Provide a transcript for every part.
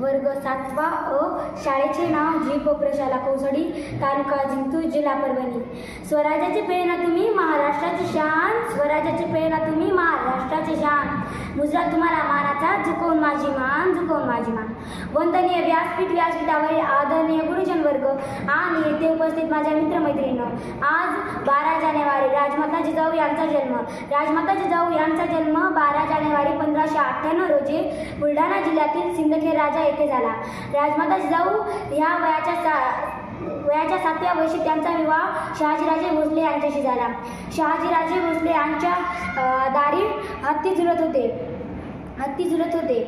वर्ग सातवा अ शाळेचे नाव जी प प्रशाला कोसडी तालुका जिंतूर जिल्हा परभणी. स्वराज्याची प्रेरणा तुम्ही महाराष्ट्राची शान स्वराज्याची प्रेरणा तुम्ही महाराष्ट्राची शान. मुजरा तुम्हाला मानाचा झुकवून माझी मान झुकवून माझी मान वंदनीय व्यासपीठ व्यासपीठावरील आदरणीय गुरुजन वर्ग आणि येथे उपस्थित माझ्या मित्रमैत्रिणींनो आज बारा जानेवारी राजमाता जिजाऊ यांचा जन्म राजमाता जिजाऊ यांचा जन्म बारा जानेवारी पंधराशे अठ्ठ्याण्णव रोजी बुलढाणा जिल्ह्यातील सिंदखेड राजा येथे झाला राजमाता जिजाऊ ह्या वयाच्या सा वयाच्या सातव्या वर्षी त्यांचा विवाह शहाजीराजे भोसले यांच्याशी झाला शहाजीराजे भोसले यांच्या दारी हत्ती झुलत होते हत्ती झुलत होते.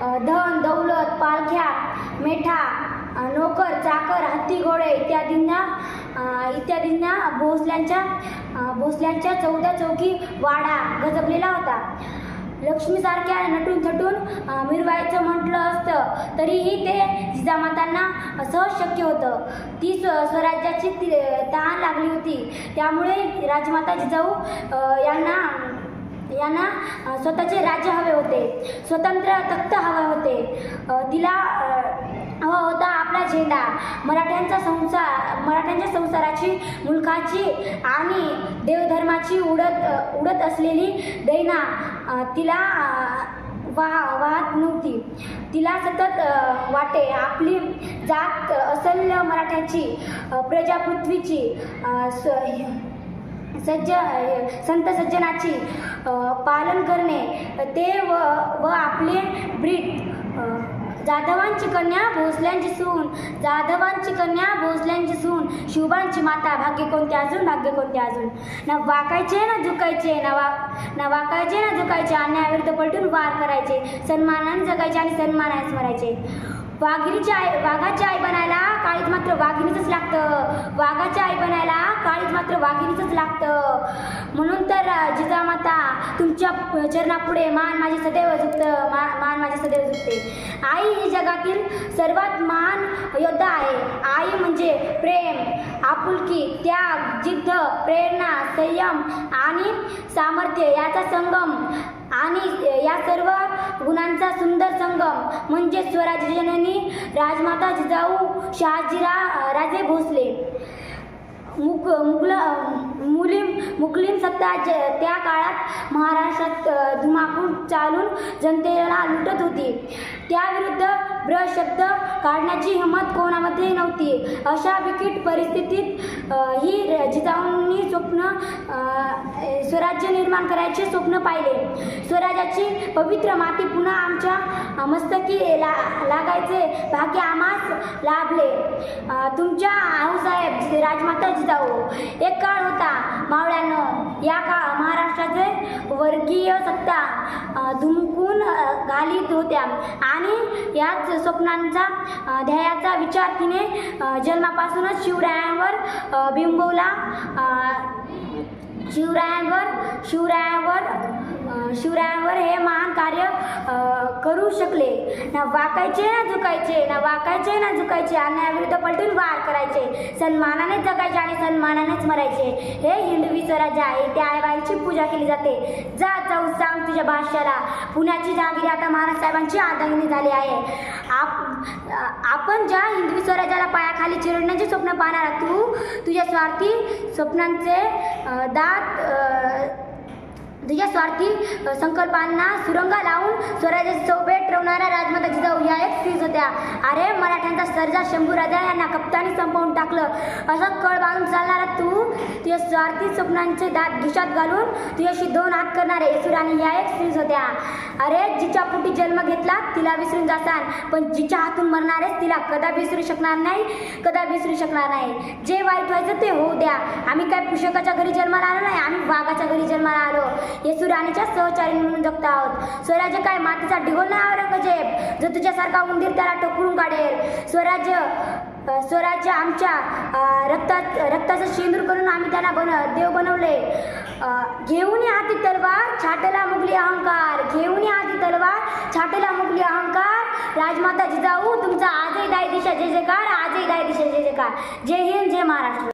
धन दौलत पालख्या मेठा नोकर चाकर हत्ती घोडे इत्यादींना इत्यादींना भोसल्यांच्या भोसल्यांच्या चौदा चौकी वाडा गजबलेला होता. लक्ष्मीसारख्या नटून थटून मिरवायचं म्हटलं असतं तरीही ते जिजामातांना सहज शक्य होतं. ती स्व स्वराज्याची ती तहान लागली होती. त्यामुळे राजमाता जिजाऊ यांना यांना स्वतःचे राज्य हवे होते स्वतंत्र तख्त हवे होते. तिला हवा होता आपला झेंडा. मराठ्यांचा संसार मराठ्यांच्या संसाराची मुलखाची आणि देवधर्माची उडत उडत असलेली दैना तिला वाह वाहत नव्हती. तिला सतत वाटे आपली जात असल मराठ्याची प्रजापृथ्वीची प्रजा पृथ्वीची स- सज्ज संत सज्जनाची पालन करणे ते व व आपले ब्रीत जाधवांची कन्या भोसल्यांची सून जाधवांची कन्या भोसल्यांची सून शिवबांची माता भाग्य कोणते अजून भाग्य कोणते अजून? ना वाकायचे ना झुकायचे ना वा ना वाकायचे ना झुकायचे अन्यायाविरुद्ध पलटून वार करायचे सन्मानाने जगायचे आणि सन्मानाने मरायचे वाघिणीची आई वाघाची आई बनायला काळीच मात्र वाघिणीचंच लागतं. वाघाची आई बनायला काळीच मात्र वाघिणीचंच लागतं. म्हणून तर जिजामाता तुमच्या चरणापुढे मान माझे सदैव झुकतं. मा मा माझ्या सदैव झुकते आई ही जगातील सर्वात महान योद्धा आहे. आई म्हणजे प्रेम आपुलकी त्याग जिद्द प्रेरणा संयम आणि सामर्थ्य याचा संगम आणि या सर्व गुणांचा सुंदर संगम म्हणजे स्वराज्य जननी राजमाता जिजाऊ शहाजीरा राजे भोसले. मुक मुगल मुलीम मुस्लिम सत्ता ज त्या काळात महाराष्ट्रात धुमाकूळ चालून जनतेला लुटत होती. त्याविरुद्ध ब्र शब्द काढण्याची हिंमत कोणामध्ये नव्हती. अशा विकट परिस्थितीत ही जिजाऊन स्वप्न स्वराज्य निर्माण करायचे स्वप्न पाहिले. स्वराज्याची पवित्र माती पुन्हा आमच्या मस्तकी ला लागायचे. भाग्य आम्हास लाभले. तुमच्या आऊसाहेब राजमाता जिजाऊ एक काळ होता. मावळ्यानं या काळ महाराष्ट्राचे वर्गीय सत्ता धुमकून घालीत होत्या. आणि याच स्वप्नांचा ध्येयाचा विचार तिने जन्मापासूनच शिवरायांवर बिंबवला. शिवरायांवर शिवरायांवर शिवरायांवर हे महान कार्य करू शकले. ना वाकायचे ना झुकायचे. ना वाकायचे ना झुकायचे. अन्यायाविरुद्ध पलटून वार करायचे. सन्मानाने जगायचे आणि सन्मानानेच मरायचे. हे हिंदवी स्वराज्य आहे. त्या आईबाईंची पूजा केली जाते. जा जाऊ सांग तुझ्या भाष्याला. पुण्याची जहागिरी आता महाराज साहेबांची आदायनी झाली आहे. आप आपण ज्या हिंदवी स्वराज्याला पायाखाली चिरडण्याचे स्वप्न पाहणार तू तुझ्या स्वार्थी स्वप्नांचे दात अ, स्वार्थी संकल्पांना सुरंगा लावून स्वराज्याची चौपेट ठेवणाऱ्या राजमाता जिजाऊ ह्या एक स्त्रीच होत्या. अरे मराठ्यांचा सर्जा शंभू राजा यांना कप्तानी संपवून टाकलं. असं कळ बांधून चालणारा तू. तुझ्या स्वार्थी स्वप्नांचे दात घिशात घालून तुझ्याशी दोन हात करणारे येसुराणी ह्या एक स्त्रीच होत्या. अरे जिच्या पोटी जन्म घेतला तिला विसरून जासान. पण जिच्या हातून मरणारेच तिला कदा विसरू शकणार नाही कदा विसरू शकणार नाही. जे वाईट व्हायचं ते होऊ द्या. आम्ही काय पुषकाच्या घरी जन्माला आलो नाही आम्ही वाघाच्या घरी जन्माला आलो. येसू राणीच्या सहचारी म्हणून जगत आहोत. स्वराज्य काय मातीचा ढिगोल नाही औरंगजेब जो तुझ्यासारखा उंदीर त्याला टोकरून काढेल. स्वराज्य स्वराज्य आमच्या रक्तात रक्ताचं शेंदूर करून आम्ही त्यांना बन देव बनवले. घेऊन हाती तलवार छाटेला मुगली अहंकार. घेऊन हाती तलवार छाटेला मुगली अहंकार. राजमाता जिजाऊ तुमचा आजही दाय दिशा जय जयकार आजही दाय दिशा जय जयकार जय हिंद जय महाराष्ट्र.